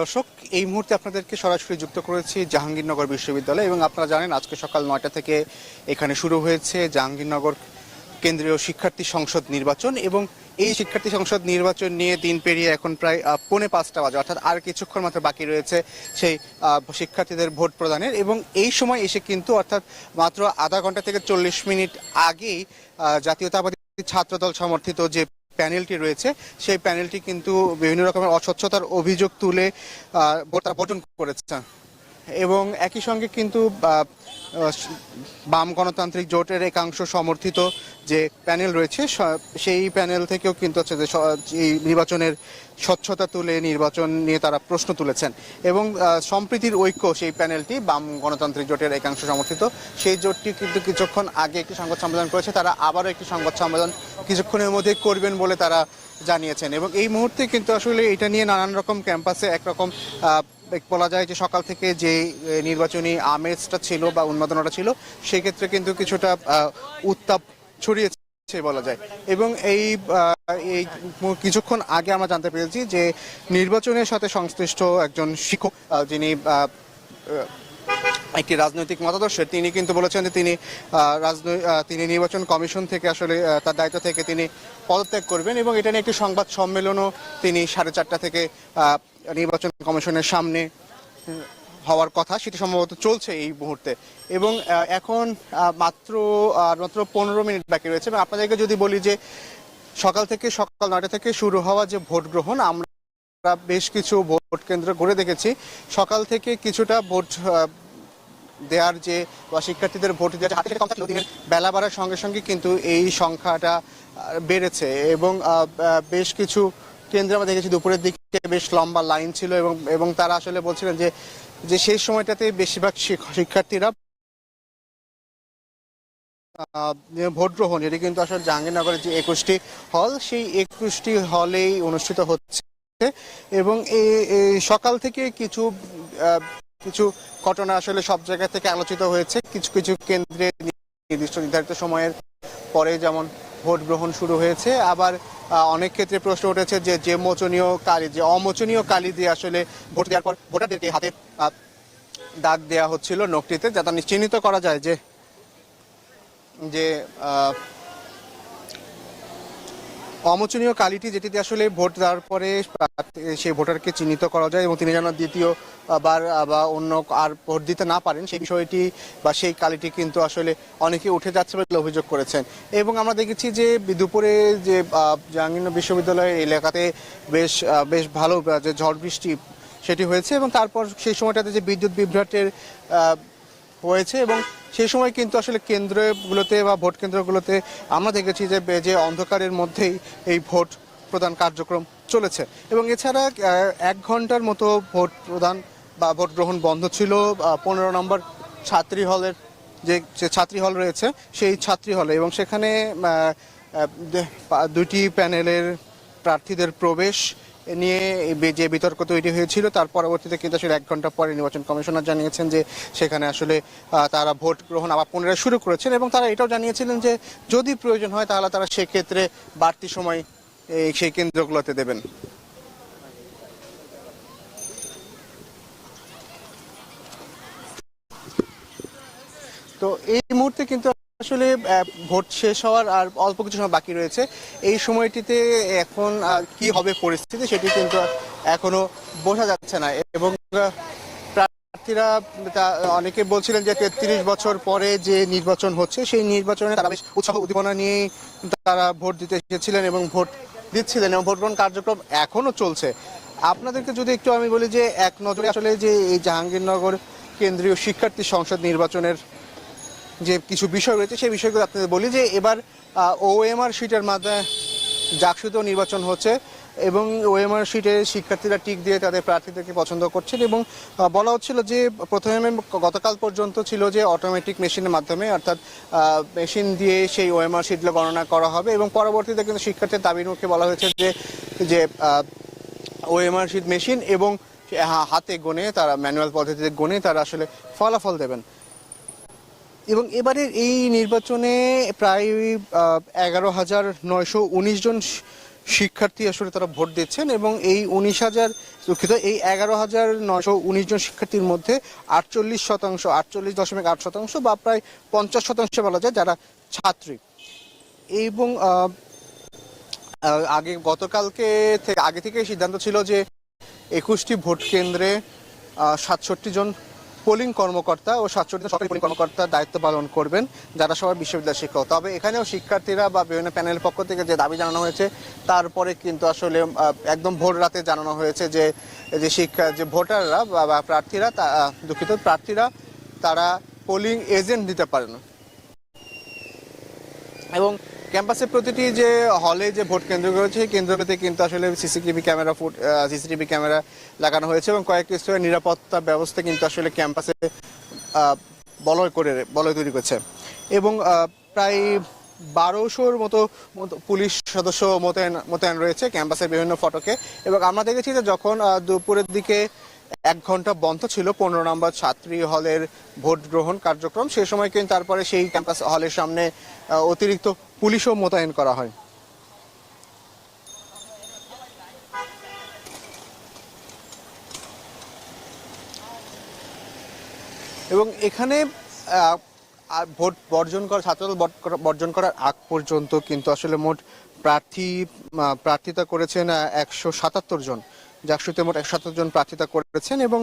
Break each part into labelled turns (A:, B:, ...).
A: দর্শক, এই মুহূর্তে আপনাদেরকে সরাসরি যুক্ত করেছি জাহাঙ্গীরনগর বিশ্ববিদ্যালয় এবং আপনারা জানেন আজকে সকাল নয়টা থেকে এখানে শুরু হয়েছে জাহাঙ্গীরনগর কেন্দ্রীয় শিক্ষার্থী সংসদ নির্বাচন এবং এই শিক্ষার্থী সংসদ নির্বাচন নিয়ে দিন পেরিয়ে এখন প্রায় পৌনে পাঁচটা বাজে, অর্থাৎ আর কিছুক্ষণ মাত্র বাকি রয়েছে সেই শিক্ষার্থীদের ভোট প্রদানের এবং এই সময় এসে কিন্তু, অর্থাৎ মাত্র আধা ঘণ্টা থেকে চল্লিশ মিনিট আগেই জাতীয়তাবাদী ছাত্রদল সমর্থিত যে প্যানেলটি রয়েছে। সেই প্যানেলটি কিন্তু বিভিন্ন রকমের অস্বচ্ছতার অভিযোগ তুলে আহ, ভোট তারা বর্জন করেছে। এবং একই সঙ্গে কিন্তু বাম গণতান্ত্রিক জোটের একাংশ সমর্থিত যে প্যানেল রয়েছে সেই প্যানেল থেকেও কিন্তু হচ্ছে যে এই নির্বাচনের স্বচ্ছতা তুলে নির্বাচন নিয়ে তারা প্রশ্ন তুলেছেন। এবং সম্প্রীতির ঐক্য সেই প্যানেলটি বাম গণতান্ত্রিক জোটের একাংশ সমর্থিত, সেই জোটটি কিন্তু কিছুক্ষণ আগে একটি সংবাদ সম্মেলন করেছে, তারা আবারও একটি সংবাদ সম্মেলন কিছুক্ষণের মধ্যে করবেন বলে তারা জানিয়েছেন। এবং এই মুহূর্তে কিন্তু আসলে এটা নিয়ে নানান রকম ক্যাম্পাসে একরকম বলা যায় যে সকাল থেকে যে নির্বাচনী আমেজটা ছিল বা উন্মাদনাটা ছিল, সেক্ষেত্রে কিন্তু কিছুটা উত্তাপ ছড়িয়েছে বলা যায়। এবং এই এই কিছুক্ষণ আগে আমরা জানতে পেরেছি যে নির্বাচনের সাথে সংশ্লিষ্ট একজন শিক্ষক যিনি একটি রাজনৈতিক মতাদর্শ, তিনি কিন্তু বলেছেন যে তিনি তিনি নির্বাচন কমিশন থেকে আসলে তার দায়িত্ব থেকে তিনি পদত্যাগ করবেন এবং এটা নিয়ে একটি সংবাদ সম্মেলনও তিনি সাড়ে চারটা থেকে নির্বাচন কমিশনের সামনে হওয়ার কথা, সেটি সম্ভবত চলছে এই মুহূর্তে। এবং এখন মাত্র মাত্র পনেরো মিনিট বাকি রয়েছে। এবং আপনাদেরকে যদি বলি যে সকাল থেকে সকাল নয়টা থেকে শুরু হওয়া যে ভোট গ্রহণ, আমরা বেশ কিছু ভোট কেন্দ্র ঘুরে দেখেছি। সকাল থেকে কিছুটা ভোট দেওয়ার যে বা শিক্ষার্থীদের ভোট দেওয়ার বেলা বাড়ার সঙ্গে সঙ্গে কিন্তু এই সংখ্যাটা বেড়েছে। এবং বেশ কিছু কেন্দ্রে আমরা দেখেছি, দুপুরের দিকে বেশ লম্বা লাইন ছিল এবং এবং তারা আসলে বলছিলেন যে যে সেই সময়টাতে বেশিরভাগ শিক্ষার্থীরা ভোট গ্রহণ, এটি কিন্তু আসলে জাহাঙ্গীরনগরের যে একুশটি হল, সেই একুশটি হলেই অনুষ্ঠিত হচ্ছে। এবং এই সকাল থেকে কিছু কিছু ঘটনা আসলে সব জায়গা থেকে আলোচিত হয়েছে। কিছু কিছু কেন্দ্রে নির্দিষ্ট নির্ধারিত সময়ের পরে যেমন ভোট গ্রহণ শুরু হয়েছে, আবার অনেক ক্ষেত্রে প্রশ্ন উঠেছে যে যে মোচনীয় কালি, যে অমোচনীয় কালি দিয়ে আসলে ভোট দেওয়ার পর ভোটারদেরকে হাতে দাগ দেওয়া হচ্ছিল নোকটিতে যাতে চিহ্নিত করা যায় যে যে অমোচনীয় কালিটি যেটিতে আসলে ভোট দেওয়ার পরে সেই ভোটারকে চিহ্নিত করা যায় এবং তিনি যেন দ্বিতীয় বার বা অন্য আর ভোট দিতে না পারেন, সেই বিষয়টি বা সেই কালিটি কিন্তু আসলে অনেকে উঠে যাচ্ছে বলে অভিযোগ করেছেন। এবং আমরা দেখেছি যে দুপুরে যে জাহাঙ্গীরনগর বিশ্ববিদ্যালয়ের এলাকাতে বেশ বেশ ভালো যে ঝড় বৃষ্টি সেটি হয়েছে এবং তারপর সেই সময়টাতে যে বিদ্যুৎ বিভ্রাটের হয়েছে এবং সেই সময় কিন্তু আসলে কেন্দ্রগুলোতে বা ভোট কেন্দ্রগুলোতে আমরা দেখেছি যে যে অন্ধকারের মধ্যেই এই ভোট প্রদান কার্যক্রম চলেছে। এবং এছাড়া এক ঘণ্টার মতো ভোট প্রদান বা ভোট গ্রহণ বন্ধ ছিল। পনেরো নম্বর ছাত্রী হলের যে ছাত্রী হল রয়েছে, সেই ছাত্রী হলে এবং সেখানে দুটি প্যানেলের প্রার্থীদের প্রবেশ নিয়ে যে বিতর্ক তৈরি হয়েছিল, তার পরবর্তীতে কিন্তু আসলে এক ঘণ্টা পরে নির্বাচন কমিশনার জানিয়েছেন যে সেখানে আসলে তারা ভোট গ্রহণ আবার পুনরায় শুরু করেছেন এবং তারা এটাও জানিয়েছিলেন যে যদি প্রয়োজন হয় তাহলে তারা সেক্ষেত্রে বাড়তি সময় এই সেই কেন্দ্রগুলোতে দেবেন। তো এই মুহূর্তে কিন্তু আসলে ভোট শেষ হওয়ার আর অল্প কিছু সময় বাকি রয়েছে। এই সময়টিতে এখন কি হবে পরিস্থিতি সেটি কিন্তু এখনও বোঝা যাচ্ছে না। এবং প্রার্থীরা অনেকে বলছিলেন যে তেত্রিশ বছর পরে যে নির্বাচন হচ্ছে, সেই নির্বাচনে তারা বেশ উৎসাহ, উদ্দীপনা নিয়েই তারা ভোট দিতে এসেছিলেন এবং ভোট দিচ্ছিলেন এবং ভোট গ্রহণ কার্যক্রম এখনও চলছে। আপনাদেরকে যদি একটু আমি বলি যে, এক নজরে আসলে যে এই জাহাঙ্গীরনগর কেন্দ্রীয় শিক্ষার্থী সংসদ নির্বাচনের যে কিছু বিষয় রয়েছে, সেই বিষয়গুলো আপনাদের বলি যে এবার ওএমআর শিটের মাধ্যমে জাকসুতেও নির্বাচন হচ্ছে এবং ওএমআর শিটে শিক্ষার্থীরা টিক দিয়ে তাদের প্রার্থীদেরকে পছন্দ করছেন এবং বলা হচ্ছিল যে প্রথমে গতকাল পর্যন্ত ছিল যে অটোমেটিক মেশিনের মাধ্যমে অর্থাৎ মেশিন দিয়ে সেই ওএমআর শিটগুলো গণনা করা হবে এবং পরবর্তীতে কিন্তু শিক্ষার্থীর দাবির মুখে বলা হয়েছে যে যে ওএমআর শিট মেশিন এবং হাতে গনে তারা ম্যানুয়াল পদ্ধতিতে গনে তারা আসলে ফলাফল দেবেন। এবং এবারের এই নির্বাচনে প্রায় এগারো হাজার নয়শো উনিশ জন শিক্ষার্থী আসলে তারা ভোট দিচ্ছেন এবং এই উনিশ হাজার দুঃখিত, এই এগারো হাজার নয়শো উনিশ জন শিক্ষার্থীর মধ্যে আটচল্লিশ শতাংশ, আটচল্লিশ দশমিক আট শতাংশ বা প্রায় পঞ্চাশ শতাংশ বলা যায় যারা ছাত্রী। এবং আগে, গতকালকে থেকে, আগে থেকে সিদ্ধান্ত ছিল যে একুশটি ভোট কেন্দ্রে সাতষট্টি জন পোলিং কর্মকর্তা ও সাতষট্টি সরকারি পোলিং কর্মকর্তা দায়িত্ব পালন করবেন যারা সবাই বিশ্ববিদ্যালয় শিক্ষক। তবে এখানেও শিক্ষার্থীরা বা বিভিন্ন প্যানেলের পক্ষ থেকে যে দাবি জানানো হয়েছে, তারপরে কিন্তু আসলে একদম ভোর রাতে জানানো হয়েছে যে যে শিক্ষা, যে ভোটাররা বা প্রার্থীরা, তা- দুঃখিত প্রার্থীরা, তারা পোলিং এজেন্ট দিতে পারেন এবং ক্যাম্পাসের প্রতিটি যে হলে যে ভোট কেন্দ্রগুলো রয়েছে সেই কেন্দ্রগুলোতে কিন্তু আসলে CCTV camera foot CCTV camera লাগানো হয়েছে এবং কয়েকটি স্তরের নিরাপত্তা ব্যবস্থা কিন্তু আসলে ক্যাম্পাসে বলয় করে, বলয় তৈরি করছে। এবং প্রায় বারোশোর মতো মতো পুলিশ সদস্য মোতায়েন মোতায়েন রয়েছে ক্যাম্পাসের বিভিন্ন ফটকে। এবং আমরা দেখেছি যে যখন দুপুরের দিকে এক ঘণ্টা বন্ধ ছিল, পনেরো নম্বর ছাত্রী হলের ভোট গ্রহণ কার্যক্রম, সে সময় কিন্তু তারপরে সেই ক্যাম্পাস হলের সামনে অতিরিক্ত পুলিশও মোতায়েন করা হয়। এবং এখানে ভোট বর্জন করা ছাত্রদল বর্জন করার আগ পর্যন্ত কিন্তু আসলে মোট প্রার্থী প্রার্থিতা করেছেন একশো সাতাত্তর জন। জাকসুতে মোট একশো সাতাত্তর জন প্রার্থিতা করেছেন এবং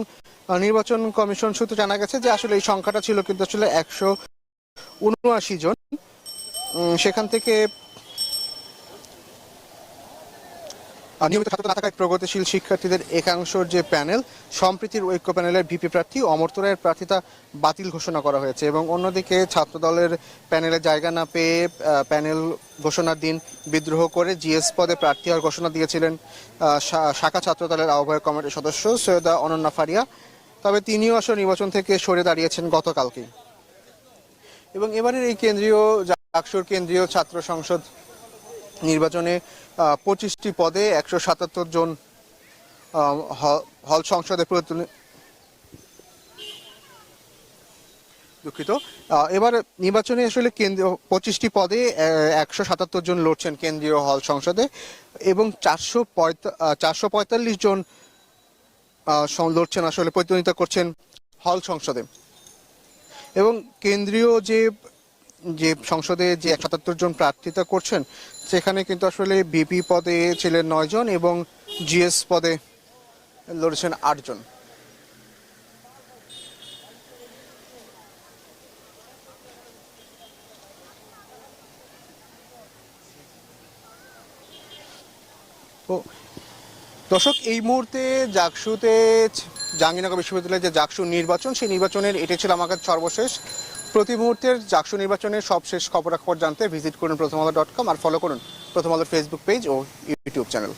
A: নির্বাচন কমিশন সূত্রে জানা গেছে যে আসলে এই সংখ্যাটা ছিল কিন্তু আসলে একশো উনআশি জন। সেখান থেকে নিয়মিত ছাত্র না থাকায় প্রগতিশীল শিক্ষার্থীদের একাংশের যে প্যানেল, সম্প্রীতির ঐক্য প্যানেলের ভিপি প্রার্থী অমর্ত্য রায়ের প্রার্থিতা বাতিল ঘোষণা করা হয়েছে এবং অন্যদিকে ছাত্র দলের প্যানেলে জায়গা না পেয়ে প্যানেল ঘোষণার দিন বিদ্রোহ করে জিএস পদে প্রার্থী হওয়ার ঘোষণা দিয়েছিলেন শাখা ছাত্র দলের আহ্বায়ক কমিটির সদস্য সৈয়দা অনন্যা ফারিয়া। তবে তিনিও আসলে নির্বাচন থেকে সরে দাঁড়িয়েছেন গতকালকেই। এবং এবারের এই কেন্দ্রীয় জাকসুর কেন্দ্রীয় ছাত্র সংসদ নির্বাচনে পঁচিশটি পদে একশো সাতাত্তর জন হল সংসদে দুঃখিত। এবার নির্বাচনে আসলে কেন্দ্রীয় পঁচিশটি পদে একশো সাতাত্তর জন লড়ছেন কেন্দ্রীয় হল সংসদে এবং চারশো চারশো পঁয়তাল্লিশ জন লড়ছেন, আসলে প্রতিনিধিত্ব করছেন হল সংসদে। এবং কেন্দ্রীয় যে যে সংসদে যে সাতাত্তর জন প্রার্থিতা করছেন, সেখানে কিন্তু আসলে বিপি পদে ছিলেন নয় জন এবং জিএস পদে লড়েছেন আটজন তো দর্শক, এই মুহূর্তে জাকসুতে, জাহাঙ্গীরনগর বিশ্ববিদ্যালয়ের যে জাকসু নির্বাচন, সেই নির্বাচনের এটি ছিল আমার কাছে সর্বশেষ। প্রতি মুহূর্তের জাকসু নির্বাচনের সব শেষ খবরাখবর জানতে ভিজিট করুন প্রথম আলো ডট কম আর ফলো করুন প্রথম আলোর ফেসবুক পেজ ও ইউটিউব চ্যানেল